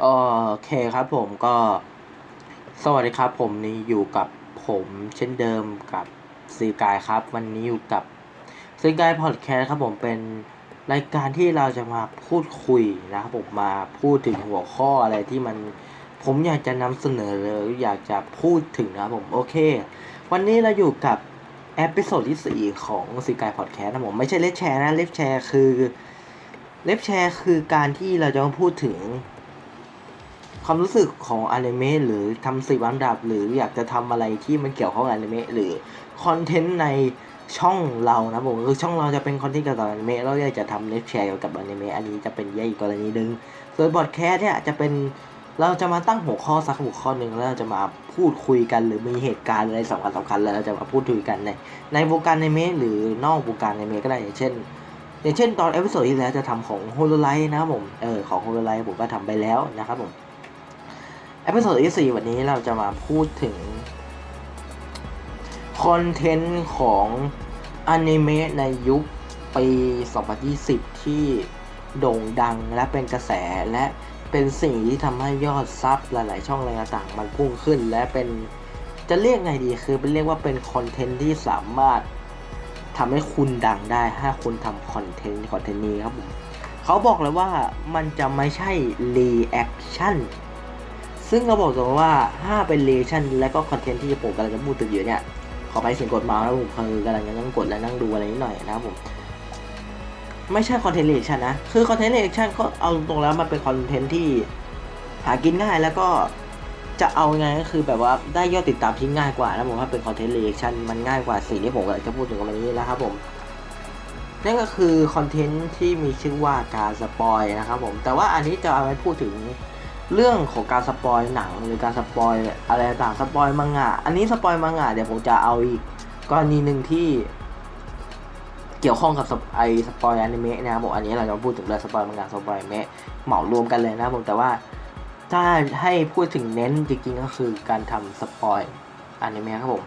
โอเคครับผมก็ สวัสดีครับผมนี่อยู่กับผมเช่นเดิมกับซีกายครับ วันนี้อยู่กับซีกายพอดแคสต์ครับผมเป็นรายการที่เราจะมาพูดคุยนะครับผมมาพูดถึงหัวข้ออะไรที่มันผมอยากจะนำเสนอหรืออยากจะพูดถึงนะครับผมโอเค วันนี้เราอยู่กับ เอพิโซดที่4ของซีกายพอดแคสต์นะผม ไม่ใช่เลฟแชร์นะเลฟแชร์คือเลฟแชร์คือการที่เราจะมาพูดถึง ความรู้สึกของอนิเมะหรือทำสิบอันดับ หรืออยากจะทำอะไรที่มันเกี่ยวข้องกับอนิเมะหรือคอนเทนต์ในช่องเรานะผมคือช่องเราจะเป็นคอนเทนต์เกี่ยวกับอนิเมะแล้วอยากจะทำเล็กแชร์เกี่ยวกับอนิเมะอันนี้จะเป็นแยกอีกกรณีหนึ่งส่วนบอดแคสต์เนี่ยจะเป็น เราจะมาตั้งหัวข้อสักหัวข้อหนึ่งแล้วเราจะมาพูดคุยกันหรือมีเหตุการณ์อะไรสำคัญสำคัญแล้วเราจะมาพูดคุยกันในในวงการอนิเมหรือนอกวงการอนิเมก็ได้อย่างเช่น อย่างเช่น ตอนเอพิโซดที่แล้วจะทำของโฮโลไลท์นะครับผมเออของโฮโลไลท์ผมก็ทำไปแล้วนะครับผมเอพิโซดที่4วันนี้เราจะมาพูดถึงคอนเทนต์ของอนิเมะในยุคปี 2020 ที่โด่งดังและเป็นกระแสและ เป็นสิ่งที่ทำให้ยอดซับหลาย ๆ ช่องอะไรต่างมันพุ่งขึ้น และเป็นจะเรียกไงดีคือเป็นเรียกว่าเป็นคอนเทนต์ที่สามารถทำให้คุณดังได้ถ้าคุณทำคอนเทนต์คอนเทนต์นี้ครับผมเขาบอกเลยว่ามันจะไม่ใช่รีแอคชั่นซึ่งเราบอกตรงว่าถ้าเป็นเลชั่นและก็คอนเทนต์ที่ผมกำลังจะพูดถึงอยู่เนี่ยขอไปเสียงกดมาแล้วผมคือกำลังจะนั่งกดและนั่งดูอะไรนิดหน่อยนะครับผม ไม่ใช่คอนเทนต์เลชั่นนะ คือคอนเทนต์เลชั่นก็เอาตรงๆแล้วมันเป็นคอนเทนต์ที่หากินง่ายแล้วก็จะเอาไงก็คือแบบว่าได้ยอดติดตามที่ง่ายกว่านะผมว่าเป็นคอนเทนต์เลชั่นมันง่ายกว่าสิ่งที่ผมจะพูดถึงวันนี้นะครับผมนั่นก็คือคอนเทนต์ที่มีชื่อว่าการสปอยนะครับผมแต่ว่าอันนี้จะเอาไว้พูดถึงเรื่องของการสปอยหนังหรือการสปอยอะไรต่างสปอยมังงะ อันนี้สปอยมังงะเดี๋ยวผมจะเอาอีกกรณีหนึ่งที่ เกี่ยวข้องกับไอสปอยอนิเมะนะครับผมอันนี้เราจะพูดถึงเรื่องสปอยมังงะสปอยอนิเมะเหมารวมกันเลยนะครับผมแต่ว่าถ้าให้พูดถึงเน้นจริงๆก็คือการทำสปอยอนิเมะครับผม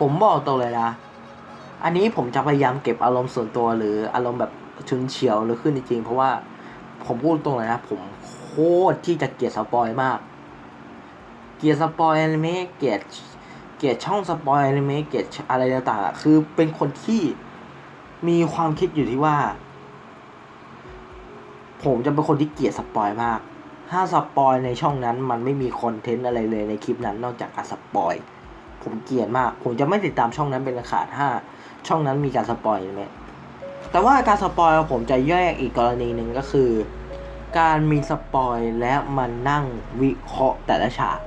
ผมบอกตรงเลยนะ อันนี้ผมจะพยายามเก็บอารมณ์ส่วนตัวหรืออารมณ์แบบชุนเฉียวหรือขึ้นจริงๆเพราะว่าผมพูดตรงเลยนะ ผมโคตรที่จะเกลียดสปอยมาก เกลียดสปอยอนิเมะเกลียด เกลียดช่องสปอยอนิเมะเกลียดอะไรต่างๆอะคือเป็นคนที่มีความคิดอยู่ที่ว่า ผมจะเป็นคนที่เกลียดสปอยมาก ถ้าสปอยในช่องนั้น มันไม่มีคอนเทนต์อะไรเลยในคลิปนั้น นอกจากการสปอยผมเกลียดมาก ผมจะไม่ติดตามช่องนั้นเป็นอันขาดถ้าช่องนั้นมีการสปอยอนิเมะแต่ว่าการสปอยผมจะแยกอีกกรณีหนึ่งก็คือ การมีสปอยและมันนั่งวิเคราะห์แต่ละฉาก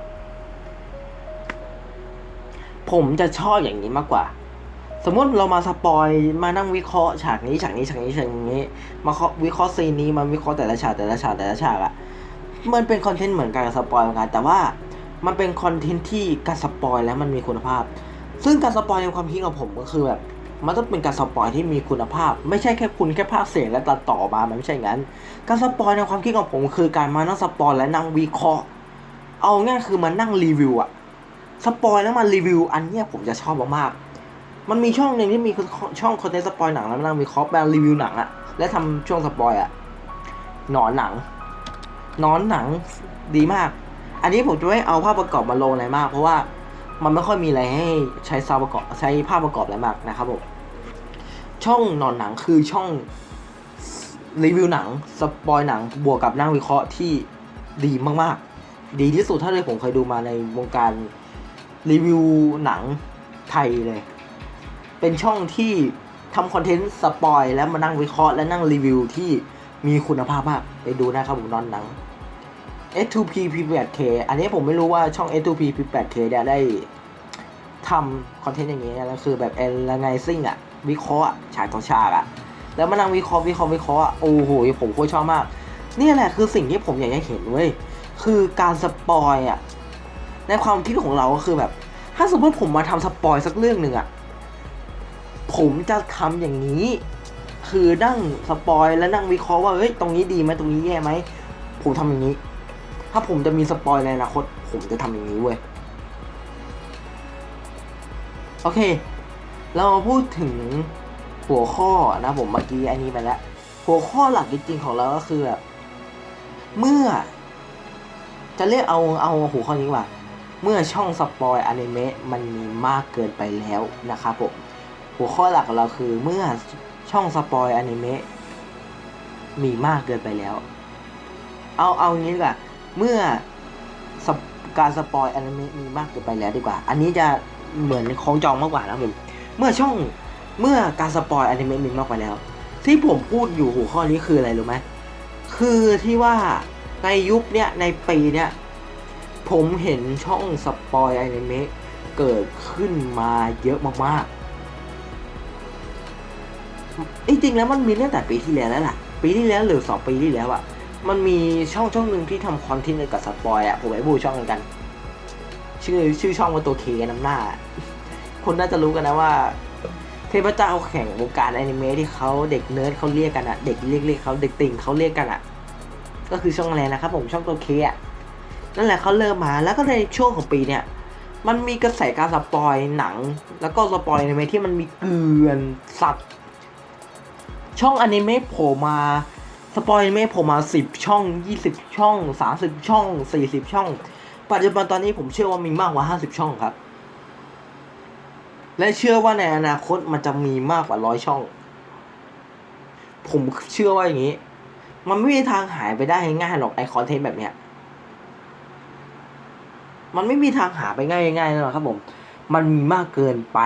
ผมจะชอบอย่างนี้มากกว่า สมมติเรามาสปอยมานั่งวิเคราะห์ฉากนี้ฉากนี้ฉากนี้ฉากนี้ มาวิเคราะห์ซีนนี้มาวิเคราะห์แต่ละฉากแต่ละฉากแต่ละฉากอะมันเป็นคอนเทนต์เหมือนกันกับสปอยเหมือนกันแต่ว่ามันเป็นคอนเทนต์ที่การสปอยแล้วมันมีคุณภาพ ซึ่งการสปอยในความคิดของผมก็คือแบบมันต้องเป็นการสปอยที่มีคุณภาพ ไม่ใช่แค่คุณแค่ภาคเสียงและตัดต่อมา มันไม่ใช่งั้น การสปอยในความคิดของผมคือการมานั่งสปอยและนั่งวิเคราะห์ เอาง่ายคือมันนั่งรีวิวอะ สปอยแล้วมารีวิวอันเนี้ยผมจะชอบมากๆ มันมีช่องหนึ่งที่มีช่องคอนเทนต์สปอยหนังแล้วมานั่งวิเคราะห์แบบรีวิวหนังอะและทำช่วงสปอยอะหนอนหนังหนอนหนังดีมาก อันนี้ผมจะไม่เอาภาพประกอบมาลงอะไรมาก เพราะว่ามันไม่ค่อยมีอะไรให้ใช้ซาวประกอบใช้ภาพประกอบอะไรมากนะครับผมช่องนอนหนังคือช่องรีวิวหนังสปอยหนังบวกกับนั่งวิเคราะห์ที่ดีมากๆ ดีที่สุดเท่าที่ผมเคยดูมาในวงการ รีวิวหนังไทยเลย เป็นช่องที่ทำคอนเทนต์สปอยแล้วมานั่งวิเคราะห์และนั่งรีวิวที่มีคุณภาพมากไปดูนะครับผมนอนหนัง S2P P8K อันนี้ผมไม่รู้ว่าช่อง S2P P8K เนี่ยได้ทำคอนเทนต์อย่างนี้แล้วคือแบบ analyzing อะวิเคราะห์ฉากต่อฉากอะแล้วมานั่งวิเคราะห์วิเคราะห์วิเคราะห์โอ้โหผมโคตรชอบมาก นี่แหละคือสิ่งที่ผมอยากจะเห็นเว้ยคือการสปอยอะ ในความคิดของเราก็คือแบบ ถ้าสมมติผมมาทำสปอยสักเรื่องหนึ่งอะผมจะทำอย่างนี้ คือนั่งสปอยแล้วนั่งวิเคราะห์ว่าเฮ้ยตรงนี้ดีไหมตรงนี้แย่ไหมผมทำอย่างนี้ ถ้าผมจะมีสปอยในอนาคต ผมจะทำอย่างนี้เว้ยโอเค เรามาพูดถึงหัวข้อนะผมเมื่อกี้อันนี้ไปแล้วหัวข้อหลักจริงๆของเราก็คือแบบเมื่อ จะเรียกเอาเอาหัวข้อนี้ว่า เมื่อช่องสปอยอนิเมะมันมีมากเกินไปแล้วนะครับผมหัวข้อหลักของเราคือเมื่อช่องสปอยอนิเมะมีมากเกินไปแล้ว เอาเอางี้ดีกว่าเมื่อการสปอยอนิเมะมีมากเกินไปแล้วดีกว่า อันนี้จะเหมือนของจองมากกว่านะผมเมื่อช่องเมื่อการสปอยอนิเมะมีมากไปแล้ว ที่ผมพูดอยู่หัวข้อนี้คืออะไรรู้ไหมคือที่ว่าในยุคเนี้ยในปีเนี้ย ผมเห็นช่องสปอยอนิเมะเกิดขึ้นมาเยอะมากๆจริงๆแล้วมันมีตั้งแต่ปีที่แล้วแล้วล่ะ ปีที่แล้วหรือสองปีที่แล้วอะมันมีช่องช่องหนึ่งที่ทำคอนเทนต์เกี่ยวกับสปอยอะผมไปบูช่องกัน ชื่อชื่อช่องว่าตัวเคน้ำหน้า คนน่าจะรู้กันนะว่า เทพเจ้าแข่งวงการอนิเมะที่เขาเด็กเนิร์ดเขาเรียกกันอะเด็กเรียกเรียกเขาเด็กติ่งเขาเรียกกันอะก็คือช่องอะไรนะครับผมช่องตัวเคอะ นั่นแหละเขาเริ่มมาแล้วก็ในช่วงของปีเนี่ยมันมีกระแสการสปอยหนัง แล้วก็สปอยอนิเมที่มันมีเกลือนสัตว์ ช่องอนิเมะโผล่มาสปอยอนิเมะโผล่มาสิบช่องยี่สิบช่องสามสิบช่องสี่สิบช่อง ปัจจุบันตอนนี้ผมเชื่อว่ามีมากกว่าห้าสิบช่องครับ และเชื่อว่าในอนาคตมันจะมีมากกว่าร้อยช่อง ผมเชื่อว่าอย่างนี้ มันไม่มีทางหายไปได้ง่ายหรอกไอคอนเทนต์แบบเนี้ย มันไม่มีทางหาไปง่ายๆหรอกครับผม มันมีมากเกินไป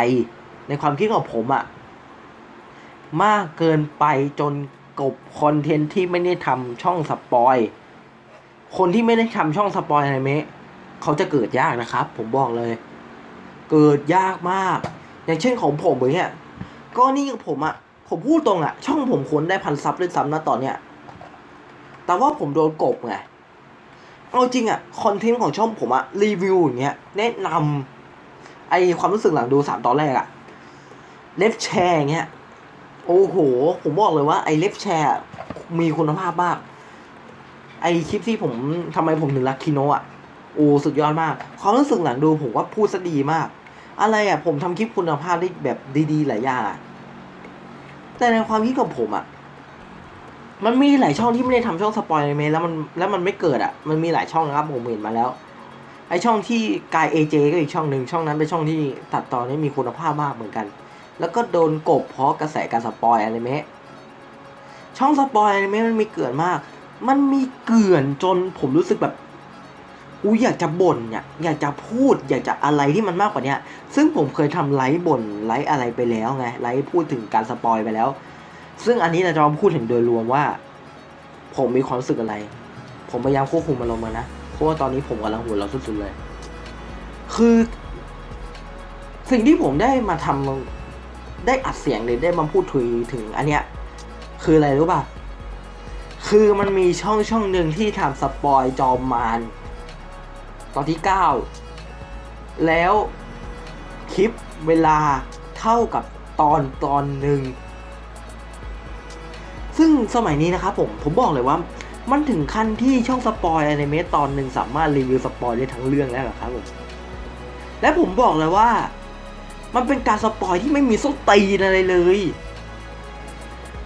ในความคิดของผมอะมากเกินไปจนกบคอนเทนต์ที่ไม่ได้ทำช่องสปอย คนที่ไม่ได้ทำช่องสปอยอนิเมะเขาจะเกิดยากนะครับ ผมบอกเลย เกิดยากมาก อย่างเช่นของผมอย่างเงี้ยก็นี่กับผมอะผมพูดตรงอะช่องผมควรได้พันซับด้วยซ้ำนะตอนเนี้ยแต่ว่าผมโดนกบไง เอาจริงอะคอนเทนต์ของช่องผมอะรีวิวอย่างเงี้ยแนะนำไอความรู้สึกหลังดูสามตอนแรกอะเล็บแชร์อย่างเงี้ยโอ้โห ผมบอกเลยว่าไอเล็บแชร์มีคุณภาพมาก ไอคลิปที่ผมทำไมผมถึงรักคิโนะอะโอ้สุดยอดมาก ความรู้สึกหลังดูผมว่าพูดซะดีมาก อะไรอะผมทำคลิปคุณภาพได้แบบดีๆหลายอย่างอะแต่ในความคิดของผมอะ มันมีหลายช่องที่ไม่ได้ทำช่องสปอยล์เมแล้วมันแล้วมันไม่เกิดอะมันมีหลายช่องนะครับผมเห็นมาแล้ว ไอช่องที่กายเอเจก็อีกช่องหนึ่งช่องนั้นเป็นช่องที่ตัดตอนี่มีคุณภาพมากเหมือนกัน แล้วก็โดนกบเพราะกระแสการสปอยอนิเมะช่องสปอยอนิเมะมันมีเกลื่อนมาก มันมีเกลื่อนจนผมรู้สึกแบบอูอยากจะบ่นเนี่ยอยากจะพูด อยากจะอะไรที่มันมากกว่าเนี้ยซึ่งผมเคยทำไลฟ์บ่นไลฟ์อะไรไปแล้วไงไลฟ์พูดถึงการสปอยไปแล้ว ซึ่งอันนี้เราจะมาพูดถึงโดยรวมว่า ผมมีความรู้สึกอะไร ผมพยายามควบคุมอารมณ์มานะ เพราะว่าตอนนี้ผมกำลังหัวเราะสุดๆเลย คือ สิ่งที่ผมได้มาทำได้อัดเสียงหรือได้มาพูดคุยถึงอันเนี้ย คืออะไรรู้ป่ะ คือมันมีช่องช่องหนึ่งที่ทำสปอยจอมมารตอนที่เก้าแล้วคลิปเวลาเท่ากับตอนตอนหนึ่ง ซึ่งสมัยนี้นะครับผม ผมบอกเลยว่ามันถึงขั้นที่ช่องสปอยอนิเมะตอนหนึ่งสามารถรีวิวสปอยได้ทั้งเรื่องแล้วเหรอครับผม และผมบอกเลยว่า มันเป็นการสปอยที่ไม่มีส้นตีนอะไรเลย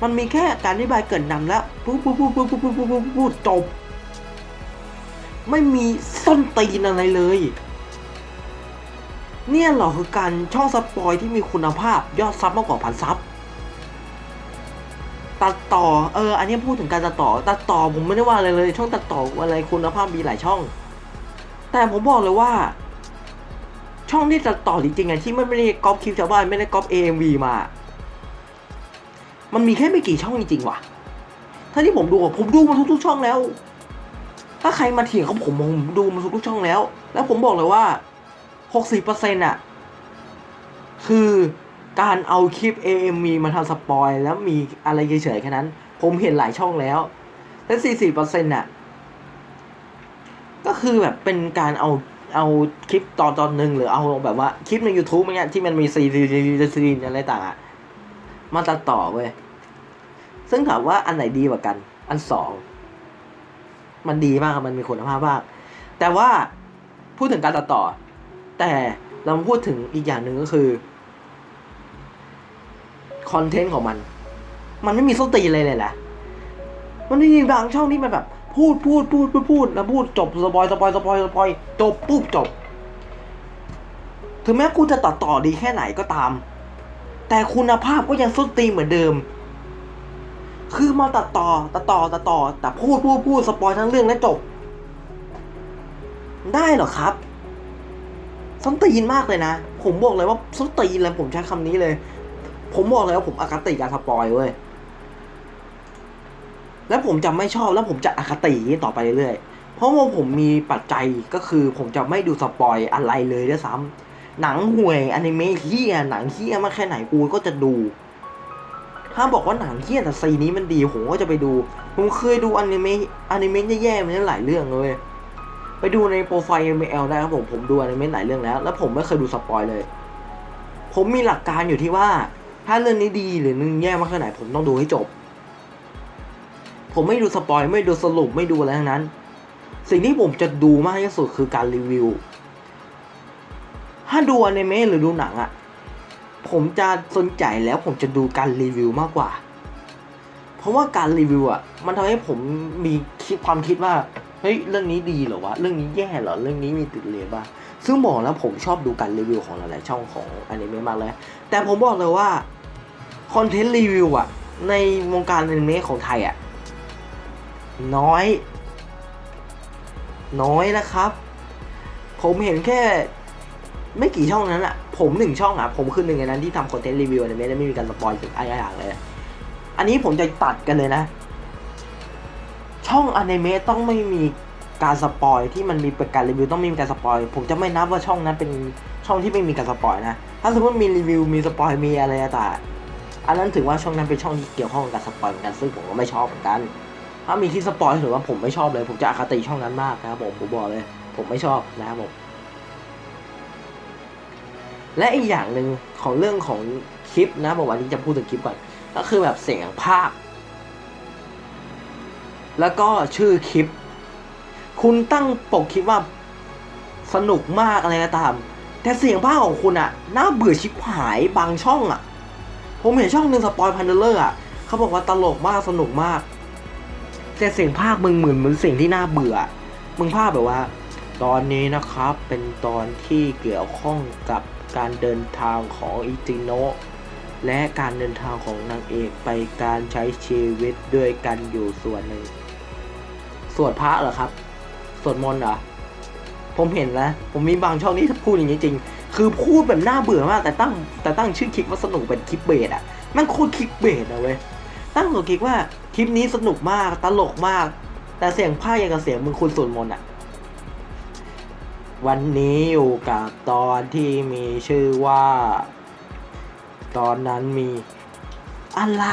มันมีแค่การอธิบายเกินนำแล้วปุ๊บปุ๊บปุ๊บปุ๊บปุ๊บปุ๊บปุ๊บปุ๊บจบ ไม่มีส้นตีนอะไรเลย เนี่ยเหรอคือการช่องสปอยที่มีคุณภาพยอดซับมากกว่าพันซับ ตัดต่อ เออ อันนี้พูดถึงการตัดต่อ ตัดต่อผมไม่ได้ว่าอะไรเลย ช่องตัดต่ออะไรคุณภาพมีหลายช่อง แต่ผมบอกเลยว่า ช่องที่ตัดต่อจริงๆอะที่ไม่ได้ก๊อปคลิปชาวบ้านไม่ได้ก๊อป AMV มา มันมีแค่ไม่กี่ช่องจริงๆว่ะ ถ้าที่ผมดูผมดูมาทุกๆช่องแล้ว ถ้าใครมาเถียงเขาผมผมดูมาทุกๆช่องแล้ว แล้วผมบอกเลยว่า 60%อะคือ การเอาคลิป AMV มาทำสปอยแล้วมีอะไรเฉยๆแค่นั้น ผมเห็นหลายช่องแล้ว และ 40%น่ะ ก็คือแบบเป็นการเอาเอาคลิปตอนตอนหนึ่งหรือเอาแบบว่าคลิปใน YouTube เนี่ยที่มันมีซีรีส์ซีรีอะไรต่างอะมาตัดต่อเว้ย ซึ่งถามว่าอันไหนดีกว่ากัน อันสอง มันดีมากมันมีคุณภาพมาก แต่ว่าพูดถึงการตัดต่อ แต่เราพูดถึงอีกอย่างหนึ่งก็คือ คอนเทนต์ของมัน มันไม่มีส้นตีนเลยเลยแหละมันไม่มีบางช่องที่มันแบบ พูดพูดพูดพูดพูดแล้วพูดจบสปอยสปอยสปอยสปอยจบปุ๊บจบ ถึงแม้กูจะตัดต่อดีแค่ไหนก็ตาม แต่คุณภาพก็ยังส้นตีนเหมือนเดิม คือมาตัดต่อตัดต่อตัดต่อ แต่พูดพูดพูดสปอยทั้งเรื่องแล้วจบ ได้เหรอครับส้นตีนมากเลยนะ ผมบอกเลยว่าส้นตีนเลยผมใช้คำนี้เลย ผมบอกเลยว่าผมอคติการสปอยเว้ย แล้วผมจะไม่ชอบแล้วผมจะอคติต่อไปเรื่อยๆเพราะว่าผมมีปัจจัยก็คือผมจะไม่ดูสปอยอะไรเลยด้วยซ้ำหนังห่วยอนิเมะเฮียหนังเฮียมากแค่ไหนกูก็จะดู ถ้าบอกว่าหนังเฮียแต่ซีนี้มันดีผมก็จะไปดู ผมเคยดูอนิเมะอนิเมะแย่ๆมาหลายเรื่องเลยไปดูในโปรไฟล์ ML ได้ครับผมผมดูอนิเมะหลายเรื่องแล้ว แล้วผมไม่เคยดูสปอยเลย ผมมีหลักการอยู่ที่ว่า ถ้าเรื่องนี้ดีหรือเรื่งแย่มากแค่ไหนผมต้องดูให้จบ ผมไม่ดูสปอยไม่ดูสรุปไม่ดูอะไรทั้งนั้น สิ่งที่ผมจะดูมากที่สุดคือการรีวิว ถ้าดูอนิเมะหรือดูหนังอะ่ะผมจะสนใจแล้วผมจะดูการรีวิวมากกว่า เพราะว่าการรีวิวอะ่ะมันทำให้ผมมีคิดความคิดว่าเฮ้ยเรื่องนี้ดีเหรอวะเรื่องนี้แย่เหรอเรื่องนี้มีติดเรียบ้างซึ่งบอกแล้วผมชอบดูการรีวิวของหลายๆช่องของอนิเมะมากเลย แต่ผมบอกเลยว่า คอนเทนต์รีวิวอะในวงการอนิเมะของไทยอะน้อย น้อยนะครับ ผมเห็นแค่ไม่กี่ช่องนั้นอะผมหนึ่งช่องอะผมคือหนึ่งในนั้นที่ทำคอนเทนต์รีวิวอนิเมะและไม่มีการสปอยถึงไอ้อย่างเลยอันนี้ผมจะตัดกันเลยนะ ช่องอนิเมะต้องไม่มีการสปอยที่มันมีป็นการรีวิวต้องมีการสปอยผมจะไม่นับว่าช่องนั้นเป็นช่องที่ไม่มีการสปอยนะ ถ้าสมมติมีรีวิวมีสปอยมีอะไรต่าง อันนั้นถือว่าช่องนั้นเป็นช่องที่เกี่ยวข้องกับสปอยเหมือนกันซึ่งผมก็ไม่ชอบเหมือนกัน ถ้ามีที่สปอยถือว่าผมไม่ชอบเลย ผมจะอคติช่องนั้นมากนะครับผมผมบอกเลย ผมไม่ชอบนะครับผมและอีกอย่างหนึ่งของเรื่องของคลิปนะผมวันนี้จะพูดถึงคลิปก่อน ก็คือแบบเสียงภาค แล้วก็ชื่อคลิป คุณตั้งปกคลิปว่าสนุกมากอะไรก็ตาม แต่เสียงภาคของคุณอะน่าเบื่อชิบหายบางช่องอะ ผมเห็นช่องหนึ่งสปอยพันเดอร์อะเขาบอกว่าตลกมากสนุกมาก แต่เสียงภาคมึงเหมือนเหมือนเสียงที่น่าเบื่อ มึงภาคแบบว่า ตอนนี้นะครับเป็นตอนที่เกี่ยวข้องกับการเดินทางของอิจิโนะและการเดินทางของนางเอกไปการใช้ชีวิตด้วยกันอยู่ส่วนหนึ่งสวดพระเหรอครับสวดมนต์เหรอผมเห็นนะ ผมมีบางช่องที่พูดอย่างนี้จริง คือพูดแบบน่าเบื่อมากแต่ตั้งแต่ตั้งชื่อคลิปว่าสนุกเป็นคลิปเบสอะมันโคตรคลิปเบสอะเว้ยตั้งหัวคลิปว่าคลิปนี้สนุกมากตลกมาก แต่เสียงภาคยังกับเสียงมึงคุณส่วดมนต์อะวันนี้อยู่กับตอนที่มีชื่อว่า ตอนนั้นมีอะไร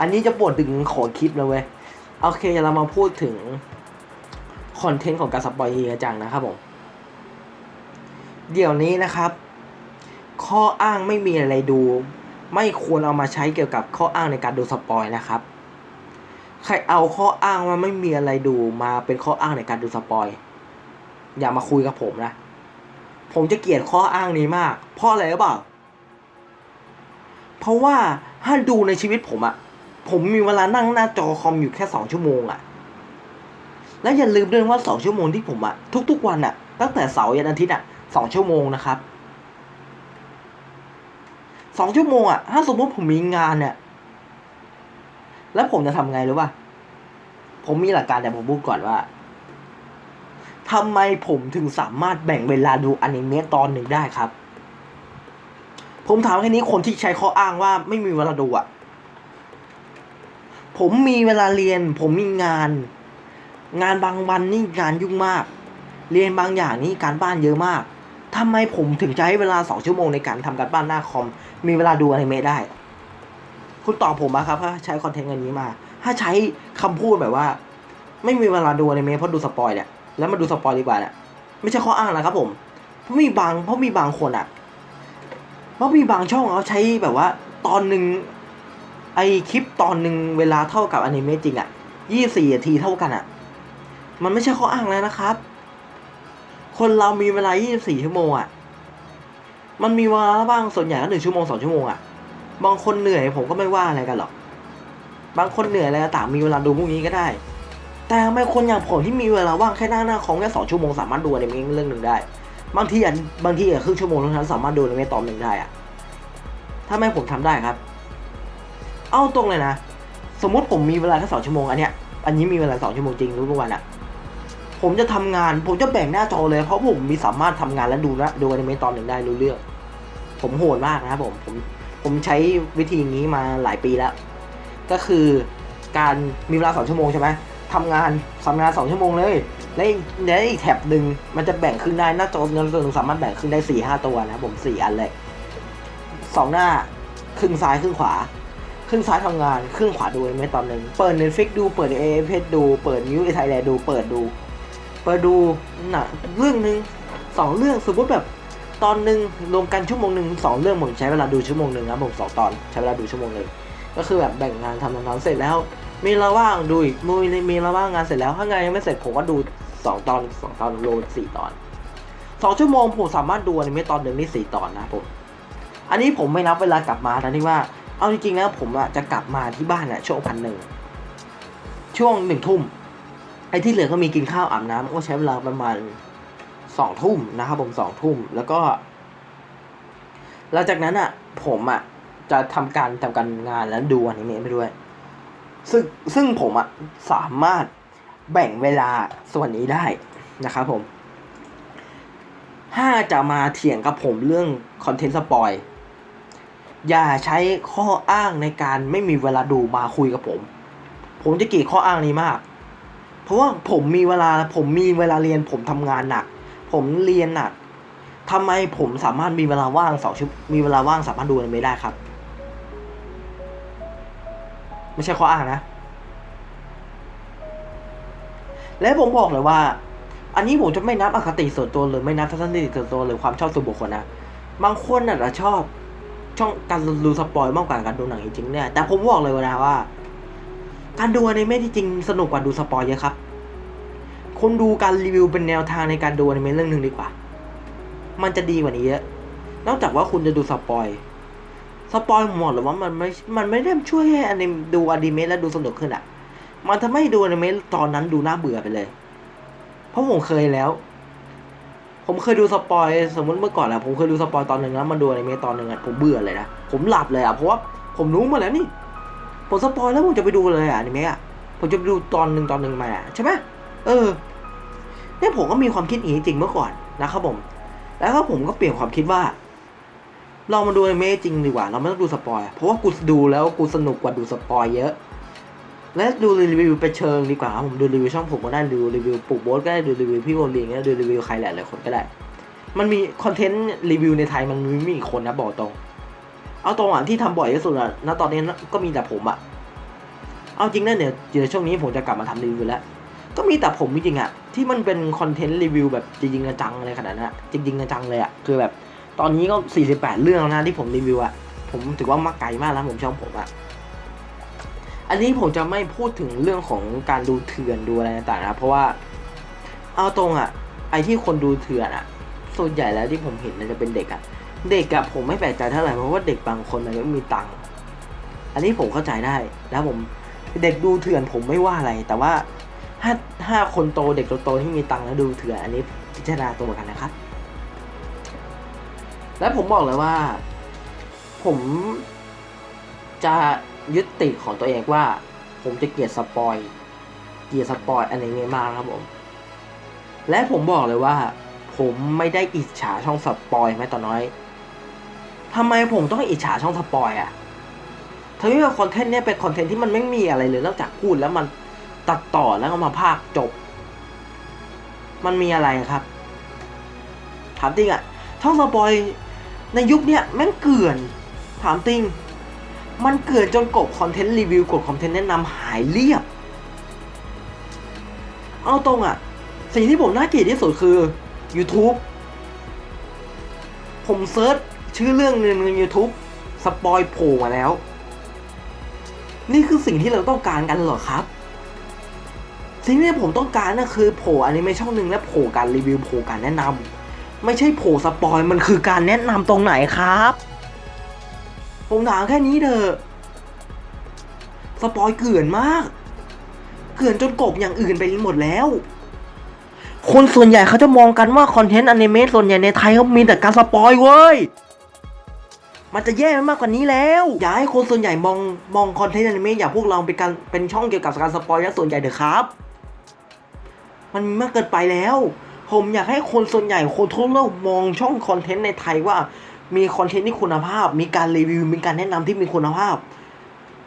อันนี้จะปวดถึงขอคลิปแล้วเว้ยโอเคเรามาพูดถึงคอนเทนต์ของการสปอยจริงจังนะครับผม เดี๋ยวนี้นะครับ ข้ออ้างไม่มีอะไรดู ไม่ควรเอามาใช้เกี่ยวกับข้ออ้างในการดูสปอยนะครับ ใครเอาข้ออ้างว่าไม่มีอะไรดูมาเป็นข้ออ้างในการดูสปอยอย่ามาคุยกับผมนะ ผมจะเกลียดข้ออ้างนี้มาก เพราะอะไรหรือเปล่า เพราะว่าถ้าดูในชีวิตผมอะผมมีเวลานั่งหน้าจอคอมอยู่แค่สองชั่วโมงอะแล้วอย่าลืมด้วยว่าสองชั่วโมงที่ผมอะทุกๆวันอะตั้งแต่เสาร์ยันอาทิตย์อะ สองชั่วโมงนะครับสองชั่วโมงอะถ้าสมมติผมมีงานเนี่ย แล้วผมจะทำไงรู้ป่ะ ผมมีหลักการแต่ผมพูดก่อนว่าทำไมผมถึงสามารถแบ่งเวลาดูอนิเมะตอนหนึ่งได้ครับ ผมถามแค่นี้คนที่ใช้ข้ออ้างว่าไม่มีเวลาดูอะผมมีเวลาเรียน ผมมีงาน งานบางวันนี่งานยุ่งมาก เรียนบางอย่างนี่การบ้านเยอะมาก ทำไมผมถึงใช้เวลาสองชั่วโมงในการทำการบ้านหน้าคอม มีเวลาดูอนิเมะได้ คุณตอบผมมาครับถ้าใช้คอนเทนต์อันนี้มา ถ้าใช้คำพูดแบบว่า ไม่มีเวลาดูอนิเมะเพราะดูสปอยเนี่ยแล้วมาดูสปอยดีกว่าเนี่ยไม่ใช่ข้ออ้างนะครับผม เพราะมีบางเพราะมีบางคนอะเพราะมีบางช่องเขาใช้แบบว่า ตอนหนึ่งไอคลิปตอนหนึ่งเวลาเท่ากับอนิเมะจริงอะ่ะยี่สี่นาทีเท่ากันอะ่ะมันไม่ใช่ข้ออ้างแล้วนะครับ คนเรามีเวลา 24 ชั่วโมงอะ่ะ มันมีเวลาบ้างส่วนใหญ่ก็หนึ่งชั่วโมงสองชั่วโมงอะบางคนเหนื่อยผมก็ไม่ว่าอะไรกันหรอก บางคนเหนื่อยอะไรต่างมีเวลาดูพวกนี้ก็ได้ แต่ทำไมคนอย่างผมที่มีเวลาว่างแค่หน้าหน้าคอมแค่สองชั่วโมงสามารถดูอนิเมะเรื่องหนึ่งได้ บางทีอะบางทีอะครึ่งชั่วโมงเท่านั้นสามารถดูอนิเมะตอนหนึ่งได้อะถ้าไม่ผมทำได้ครับ เอาตรงเลยนะ สมมติผมมีเวลาแค่สองชั่วโมงอันเนี้ย อันนี้มีเวลาสองชั่วโมงจริงทุกวันอะ ผมจะทำงาน ผมจะแบ่งหน้าจอเลย เพราะผมมีสามารถทำงานและดูนะดูอนิเมะตอนหนึ่งได้รู้เรื่อง ผมโหดมากนะครับผมผมผมใช้วิธีนี้มาหลายปีแล้ว ก็คือการมีเวลาสองชั่วโมงใช่ไหมทำงานทำงานสองชั่วโมงเลย แล้วแล้วอีกแท็บหนึ่งมันจะแบ่งครึ่งได้หน้าจอเงินตัวหนึ่งสามารถแบ่งครึ่งได้สี่ห้าตัวนะผมสี่อันเลยสองหน้าครึ่งซ้ายครึ่งขวาครึ่งซ้ายทำงานครึ่งขวาดูไม่ตอนหนึ่งเปิด Netflix ดูเปิดเอฟดู เปิดนิวไทยแลนด์ดูเปิดดู เปิดดูหนังเรื่องหนึ่งสองเรื่องสมมติแบบตอนหนึ่งรวมกันชั่วโมงหนึ่งสองเรื่องผมใช้เวลาดูชั่วโมงหนึ่งนะผมสองตอนใช้เวลาดูชั่วโมงหนึ่งก็คือแบบแบ่งงานทำงานเสร็จแล้ว มีเวลาว่างดูอีกมีมีเวลาว่างงานเสร็จแล้วถ้างานยังไม่เสร็จผมก็ดูสองตอนสองตอนโลสี่ตอนสองชั่วโมงผมสามารถดูอนิเมะตอนหนึ่งได้สี่ตอนนะผมอันนี้ผมไม่นับเวลากลับมานะที่ว่า เอาจริงๆแล้วผมอะจะกลับมาที่บ้านอะช่วงพันหนึ่งช่วงหนึ่งทุ่ม ไอ้ที่เหลือก็มีกินข้าวอาบน้ำก็ใช้เวลาประมาณสองทุ่มนะครับผมสองทุ่มแล้วก็หลังจากนั้นอะผมอะจะทำการทำการงานแล้วดูอนิเมะไปด้วย ซึ่งซึ่งผมอะสามารถแบ่งเวลาส่วนนี้ได้นะครับผม ถ้าจะมาเถียงกับผมเรื่องคอนเทนต์สปอยอย่าใช้ข้ออ้างในการไม่มีเวลาดูมาคุยกับผม ผมจะเกลียดข้ออ้างนี้มาก เพราะว่าผมมีเวลาผมมีเวลาเรียนผมทำงานหนัก ผมเรียนหนักทำไมผมสามารถมีเวลาว่างสองชั่วมีเวลาว่างสามารถดูอนิเมะได้ครับ ไม่ใช่ข้ออ้างนะ และผมบอกเลยว่า อันนี้ผมจะไม่นับอคติส่วนตัวหรือไม่นับทัศนคติส่วนตัวหรือความชอบส่วนบุคคลนะบางคนน่ะจะชอบช่องการดูสปอยมากกว่าการดูหนังจริงๆเนี่ยแต่ผมบอกเลยนะว่า การดูอนิเมะที่จริงสนุกกว่าดูสปอยเยอะครับ คนดูการรีวิวเป็นแนวทางในการดูอนิเมะเรื่องหนึ่งดีกว่า มันจะดีกว่านี้เยอะ นอกจากว่าคุณจะดูสปอย สปอยผมบอกเลยว่ามันไม่ มันไม่ได้ช่วยให้อนิเมะดูอนิเมะแล้วดูสนุกขึ้นอะ มันทำให้ดูอนิเมะตอนนั้นดูน่าเบื่อไปเลย เพราะผมเคยแล้ว ผมเคยดูสปอย สมมติเมื่อก่อนอะผมเคยดูสปอยตอนหนึ่งแล้วมาดูอนิเมะตอนหนึ่งอะผมเบื่อเลยนะ ผมหลับเลยอะเพราะว่าผมรู้มาแล้วนี่ ผมสปอยแล้วผมจะไปดูเลยอะอนิเมะอะผมจะไปดูตอนหนึ่งตอนหนึ่งมาอะใช่ไหมเออเนี่ยผมก็มีความคิดอย่างนี้จริงเมื่อก่อนนะครับผม แล้วก็ผมก็เปลี่ยนความคิดว่า เรามาดูอนิเมะจริงดีกว่า เราไม่ต้องดูสปอยเพราะว่ากูดูแล้วกูสนุกกว่าดูสปอยเยอะ และดูรีวิวไปเชิงดีกว่าผมดูรีวิวช่องผมก็ได้ดูรีวิวปุกโบ๊ทก็ได้ดูรีวิวพี่โอลีก็ได้ดูรีวิวใครหลายๆคนก็ได้ มันมีคอนเทนต์รีวิวในไทยมันม่มีคนนะบอกตรง เอาตรงอะที่ทำบ่อยที่สุดอะณตอนนี้ก็มีแต่ผมอะ เอาจริงนะเนี่ยเดี๋ยวช่วงนี้ผมจะกลับมาทำรีวิวแล้ว ก็มีแต่ผมจริงๆอะ ที่มันเป็นคอนเทนต์รีวิวแบบจริงๆจังเลยขนาดนั้นจริงๆจังเลยอะ คือแบบ ตอนนี้ก็ 48 เรื่องแล้วนะที่ผมรีวิวอะ ผมถือว่ามาไกลมากแล้วผมช่องผมอะ อันนี้ผมจะไม่พูดถึงเรื่องของการดูเถื่อนดูอะไรต่างๆนะเพราะว่า เอาตรงอะ ไอที่คนดูเถื่อนอะ ส่วนใหญ่แล้วที่ผมเห็นน่าจะเป็นเด็กอะ เด็กกับผมไม่แปลกใจเท่าไหร่เพราะว่าเด็กบางคนมันไม่มีตังค์อันนี้ผมเข้าใจได้แล้วผมเด็กดูเถื่อนผมไม่ว่าอะไร แต่ว่าถ้าถ้าคนโตเด็กโตๆที่มีตังค์แล้วดูเถื่อนอันนี้พิจารณาตัวกันนะครับ และผมบอกเลยว่า ผมจะยึดติของตัวเองว่า ผมจะเกลียดสปอยเกลียดสปอยอันนี้มากครับผม และผมบอกเลยว่า ผมไม่ได้อิจฉาช่องสปอยแม้แต่น้อย ทำไมผมต้องอิจฉาช่องสปอยอะทั้งที่ว่าคอนเทนต์เนี้ยเป็นคอนเทนต์ที่มันไม่มีอะไรเลยนอกจากพูดแล้วมันตัดต่อแล้วก็มาพากย์จบ มันมีอะไรครับ ถามจริงอะช่องสปอยในยุคเนี้ยแม่งเกลื่อน ถามจริง มันเกลื่อนจนกบคอนเทนต์รีวิวกบคอนเทนต์แนะนำหายเรียบ เอาตรงอะสิ่งที่ผมน่าเกลียดที่สุดคือ YouTube ผมเซิร์ช ชื่อเรื่องหนึ่งใน YouTube สปอยโผล่มาแล้ว นี่คือสิ่งที่เราต้องการกันเหรอครับ สิ่งที่ผมต้องการนั่นคือโผล่อนิเมะช่องหนึ่งและโผล่การรีวิวโผล่การแนะนำไม่ใช่โผล่สปอยมันคือการแนะนำตรงไหนครับ ผมถามแค่นี้เถอะสปอยเกื่อนมาก เกื่อนจนกบอย่างอื่นไปหมดแล้ว คนส่วนใหญ่เขาจะมองกันว่าคอนเทนต์อนิเมะส่วนใหญ่ในไทยเขามีแต่การสปอยเว้ย มันจะแย่มากกว่านี้แล้ว อย่าให้คนส่วนใหญ่มองมองคอนเทนต์อนิเมะอย่างพวกเราเป็นการเป็นช่องเกี่ยวกับการสปอยและส่วนใหญ่เถอะครับ มันมากเกินไปแล้ว ผมอยากให้คนส่วนใหญ่คนทั่วโลกมองช่องคอนเทนต์ในไทยว่า มีคอนเทนต์ที่คุณภาพ มีการรีวิว มีการแนะนำที่มีคุณภาพ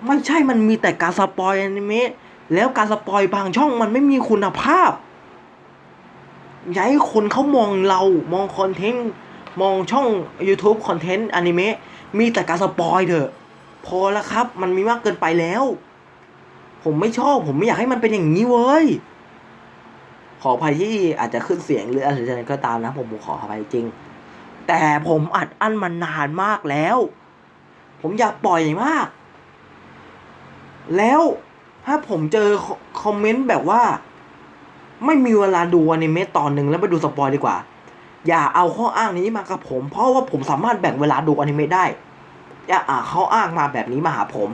ไม่ใช่มันมีแต่การสปอยอนิเมะแล้วการสปอยบางช่องมันไม่มีคุณภาพอยากให้คนเขามองเรามองคอนเทนต์มองช่อง YouTube คอนเทนต์อนิเมะ มีแต่การสปอยเถอะ พอแล้วครับ มันมีมากเกินไปแล้ว ผมไม่ชอบ ผมไม่อยากให้มันเป็นอย่างนี้เว้ย ขออภัยที่อาจจะขึ้นเสียงหรืออะไรก็ตามนะ ผมขออภัยจริง แต่ผมอัดอั้นมานานมากแล้ว ผมอยากปล่อยมาก แล้วถ้าผมเจอคอมเมนต์แบบว่า ไม่มีเวลาดูอนิเมะตอนหนึ่งแล้วไปดูสปอยดีกว่า อย่าเอาข้ออ้างนี้มากับผม เพราะว่าผมสามารถแบ่งเวลาดูอนิเมะได้ อย่าอ่าข้ออ้างมาแบบนี้มาหาผม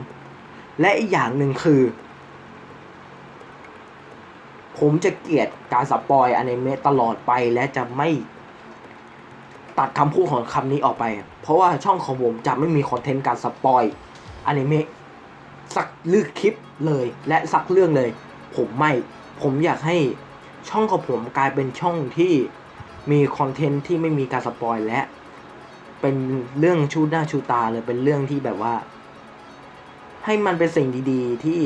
และอีกอย่างหนึ่งคือ ผมจะเกลียดการสปอยอนิเมะตลอดไปและจะไม่ตัดคำพูดของคำนี้ออกไป เพราะว่าช่องของผมจะไม่มีคอนเทนต์การสปอยอนิเมะสักลือคลิปเลยและสักเรื่องเลย ผมไม่ ผมอยากให้ช่องของผมกลายเป็นช่องที่ มีคอนเทนต์ที่ไม่มีการสปอยและ เป็นเรื่องชูหน้าชูตาเลยเป็นเรื่องที่แบบว่า ให้มันเป็นสิ่งดีๆ ที่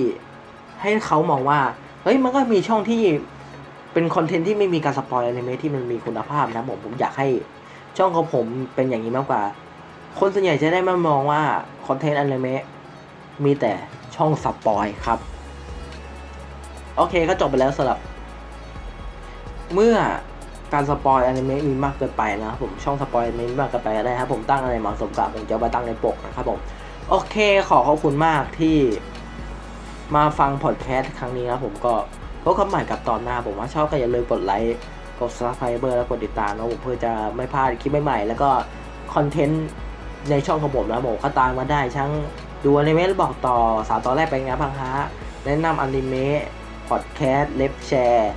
ให้เขามองว่าเฮ้ยมันก็มีช่องที่เป็นคอนเทนต์ที่ไม่มีการสปอยอนิเมที่มันมีคุณภาพนะผมผมอยากให้ช่องของผมเป็นอย่างนี้มากกว่า คนส่วนใหญ่จะได้มามองว่าคอนเทนต์อนิเมะมีแต่ช่องสปอยครับ โอเคก็จบไปแล้วสำหรับ เมื่อ การสปอยอนิเมะมีมากเกินไปนะครับผมช่องสปอยอนิเมะมากเกินไปก็ได้ครับผมตั้งอะไรเหมาะสมกับผมจะเอามาตั้งในปกนะครับผมโอเคขอขอบคุณมากที่มาฟังพอดแคสต์ครั้งนี้นะผมก็พบกันใหม่กับตอนหน้าผมว่าชอบก็อย่าลืมกดไลค์กด subscribe แล้วกดติดตามนะผมเพื่อจะไม่พลาดคลิปใหม่ๆแล้วก็คอนเทนต์ในช่องของผมนะผมก็ตามมาได้ทั้งดูอนิเมะแล้วบอกต่อสาวตอนแรกเป็นไงบ้างฮะแนะนำอนิเมะพอดแคสต์เล็บแชร์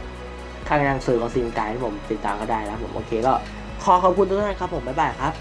ข้างหนังสือของซิงไกด์ผมติดตามก็ได้นะผมโอเคก็ขอขอบคุณทุกท่านครับผมบ๊ายบายครับ